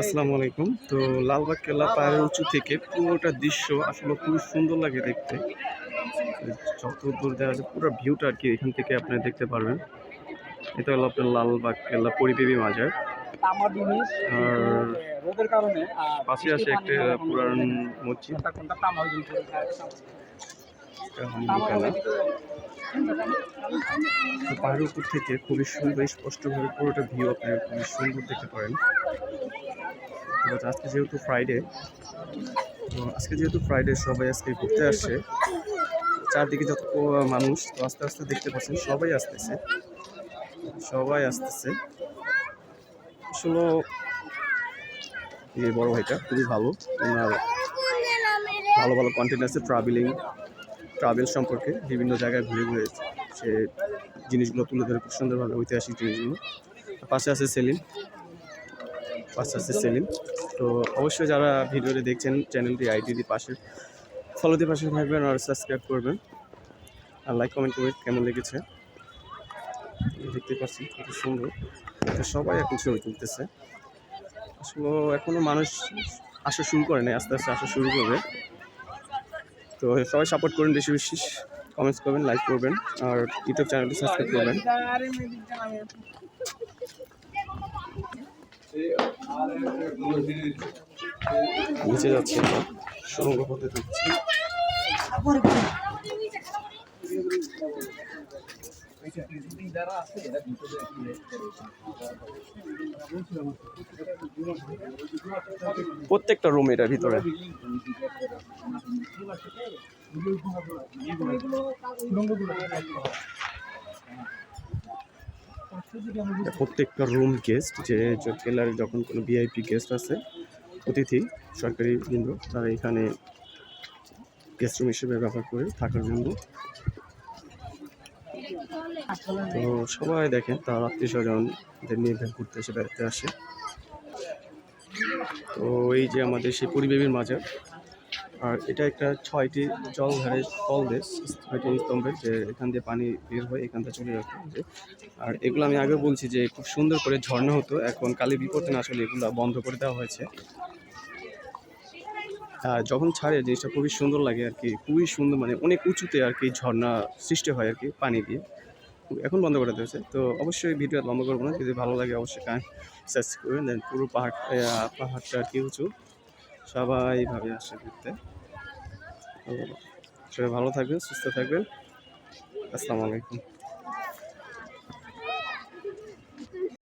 আসসালামু আলাইকুম। তো লালবাগ কেল্লা পাহাড়ের উঁচু থেকে পুরোটা দৃশ্য আসলে খুবই সুন্দর লাগে দেখতে। যত দূর দেখা যায় পুরো ভিউটা আর কি এখান থেকে আপনারা দেখতে পারবেন। এটা হলো আপনার লালবাগ কেল্লা পরিবেবী মাজার। আর পাশে আছে একটা পুরান মসজিদ। পাহাড়ের উপর থেকে খুবই সুন্দর স্পষ্টভাবে পুরোটা ভিউ আপনারা খুবই সুন্দর দেখতে পারেন। আজকে যেহেতু ফ্রাইডে তো আজকে যেহেতু ফ্রাইডে সবাই আজকে ঘুরতে আসছে। চারদিকে যত মানুষ তো আস্তে আস্তে দেখতে পাচ্ছেন সবাই আসতেছে। সবাই আসতেছে। আসলে এই বড় ভাইটা খুবই ভালো। ওনার ভালো ভালো কন্টেন্ট আছে ট্রাভেলিং ট্রাভেল সম্পর্কে বিভিন্ন জায়গায় ঘুরে ঘুরে সে জিনিসগুলো তুলে ধরে খুব সুন্দরভাবে ঐতিহাসিক জিনিসগুলো। পাশে আছে সেলিম। পাশে আছে সেলিম। তো অবশ্যই যারা ভিডিওটি দেখছেন, চ্যানেলটি আইডিটি পাশে ফলো দিয়ে পাশে থাকবেন আর সাবস্ক্রাইব করবেন। আর লাইক কমেন্ট করবেন কেমন লেগেছে? দেখতে পাচ্ছি খুব সুন্দর। সবাই এখন ছবি তুলতেছে। আসলে এখনও মানুষ আসা শুরু করে নাই, আস্তে আস্তে আসা শুরু করবে। তো সবাই সাপোর্ট করুন, বেশি বেশি কমেন্টস করবেন লাইক করবেন, আর ইউটিউব চ্যানেলটি সাবস্ক্রাইব করবেন। নিচে যাচ্ছে সুরঙ্গ পথে ঢুকছি প্রত্যেকটা রুম এটার ভিতরে। প্রত্যেকটা রুম গেস্ট যে কেলারে যখন কোনো ভিআইপি গেস্ট আছে, অতিথি, সরকারি বৃন্দ, তারা এখানে গেস্ট রুম হিসেবে ব্যবহার করে থাকার জন্য। তো সবাই দেখেন, তার আত্মীয় স্বজনদের নিয়ে ঘুরতে এসে বেড়াতে আসে। তো এই যে আমাদের সেই পরিবেশের মাজার আর এটা একটা ছয়টি জলধারে কল দেশ, ছয়টি স্তম্ভের যে এখান দিয়ে পানি বের হয়, এখান থেকে চলে যাচ্ছে আর এগুলো আমি আগে বলছি যে খুব সুন্দর করে ঝর্ণা হতো, এখন কালী বিপত্তি না আসলে এগুলো বন্ধ করে দেওয়া হয়েছে। আর যখন ছাড়ে, জিনিসটা খুবই সুন্দর লাগে আর কি, খুবই সুন্দর মানে অনেক উঁচুতে আর কি ঝর্ণা সৃষ্টি হয় আর কি পানি দিয়ে। এখন বন্ধ করে দিয়েছে, তো অবশ্যই ভিডিও লম্বা করব না, যদি ভালো লাগে অবশ্যই সার্চ করবেন দেন পুরো পাহাড় পাহাড়টা আর কি উঁচু। সবাই ভাবে আসে ঘুরতে। সবাই ভালো থাকবেন সুস্থ থাকবেন। আসসালামু আলাইকুম।